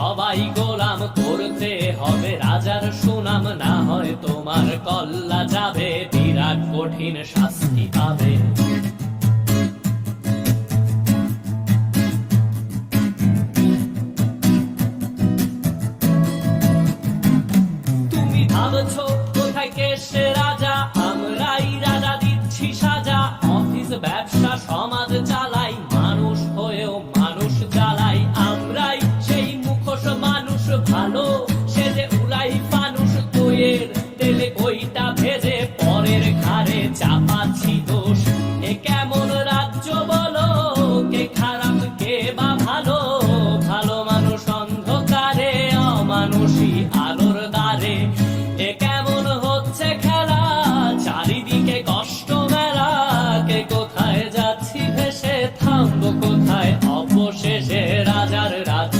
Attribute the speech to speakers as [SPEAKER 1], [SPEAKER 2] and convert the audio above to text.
[SPEAKER 1] সবাই গোলাম, করতে হবে রাজার সুনাম। না হয় তোমার কল্লা যাবে, বিরাট কঠিন শাস্তি পাবে। তুমি ভাবছ কোথায় কেসে রাজা? আমরাই রাজা দিচ্ছি সাজা। অফিস, ব্যবসা, সমাজ চালাই। চাপাচ্ছি আলোর দ্বারে। কেমন হচ্ছে খেলা? চারিদিকে কষ্ট মেলা। কে কোথায় যাচ্ছি ভেসে? থামবো কোথায়? অবশেষে রাজার রাজ্যে